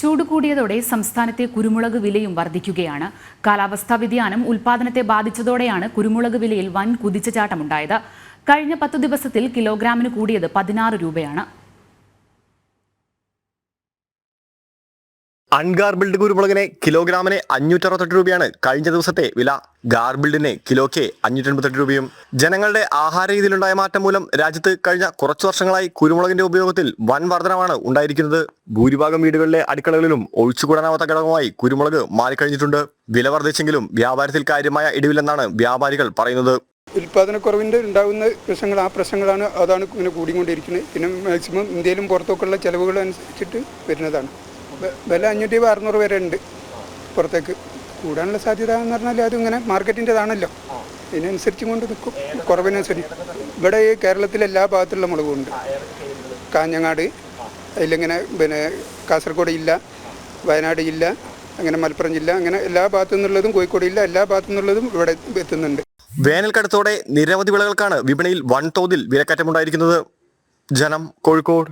ചൂട് കൂടിയതോടെ സംസ്ഥാനത്തെ കുരുമുളക് വിലയും വർദ്ധിക്കുകയാണ്. കാലാവസ്ഥാ വ്യതിയാനം ഉൽപാദനത്തെ ബാധിച്ചതോടെയാണ് കുരുമുളക് വിലയിൽ വൻ കുതിച്ചുചാട്ടമുണ്ടായത് കഴിഞ്ഞ പത്തു ദിവസത്തിൽ കിലോഗ്രാമിന് കൂടിയത് പതിനാറ് രൂപയാണ്. അൺഗാർബിൾഡ് കുരുമുളകിനെ കിലോഗ്രാമിന് അഞ്ഞൂറ്ററുപത്തെട്ട് രൂപയാണ് കഴിഞ്ഞ ദിവസത്തെ വില. ഗാർബിൾഡിന് കിലോയ്ക്ക് അഞ്ഞൂറ്റൻപത്തെട്ട് രൂപയും. ജനങ്ങളുടെ ആഹാര രീതിയിലുണ്ടായ മാറ്റം മൂലം രാജ്യത്ത് കഴിഞ്ഞ കുറച്ചു വർഷങ്ങളായി കുരുമുളകിന്റെ ഉപയോഗത്തിൽ വൻ വർധനമാണ് ഉണ്ടായിരിക്കുന്നത്. ഭൂരിഭാഗം വീടുകളിലെ അടുക്കളകളിലും ഒഴിച്ചുകൂടാനാവാത്ത ഘടകമായി കുരുമുളക് മാറിക്കഴിഞ്ഞിട്ടുണ്ട്. വില വർദ്ധിച്ചെങ്കിലും വ്യാപാരത്തിൽ കാര്യമായ ഇടിവില്ലെന്നാണ് വ്യാപാരികൾ പറയുന്നത്. ഉൽപാദനക്കുറവിന്റെ ഉണ്ടാകുന്ന പ്രശ്നങ്ങൾ ആ പ്രശ്നങ്ങളാണ് അതാണ് ഇങ്ങനെ കൂടിക്കൊണ്ടിരിക്കുന്നത്. പിന്നെ മാക്സിമം ഇന്ത്യയിലും പുറത്തൊക്കെയുള്ള ചിലവുകൾ അനുസരിച്ചിട്ട് വരുന്നതാണ്. വില അഞ്ഞൂറ്റി അറുന്നൂറ് വരെ ഉണ്ട് പുറത്തേക്ക്. കൂടാനുള്ള സാധ്യത എന്ന് പറഞ്ഞാൽ അതിങ്ങനെ മാർക്കറ്റിന്റെതാണല്ലോ. ഇതിനനുസരിച്ച് കൊണ്ട് നിൽക്കും കുറവിനനുസരിച്ച് ഇവിടെ ഈ കേരളത്തിലെ എല്ലാ ഭാഗത്തുള്ള മുളകും ഉണ്ട്. കാഞ്ഞങ്ങാട് അതിലിങ്ങനെ പിന്നെ കാസർഗോഡ് ഇല്ല വയനാട് ഇല്ല അങ്ങനെ മലപ്പുറം ജില്ല അങ്ങനെ എല്ലാ ഭാഗത്തു നിന്നുള്ളതും കോഴിക്കോട് ഇല്ല എല്ലാ ഭാഗത്തു നിന്നുള്ളതും ഇവിടെ എത്തുന്നുണ്ട്. വേനൽക്കടുത്തോടെ നിരവധി വിളകൾക്കാണ് വിപണിയിൽ വൻതോതിൽ വിലക്കയറ്റമുണ്ടായിരിക്കുന്നത്. ജനം കോഴിക്കോട്.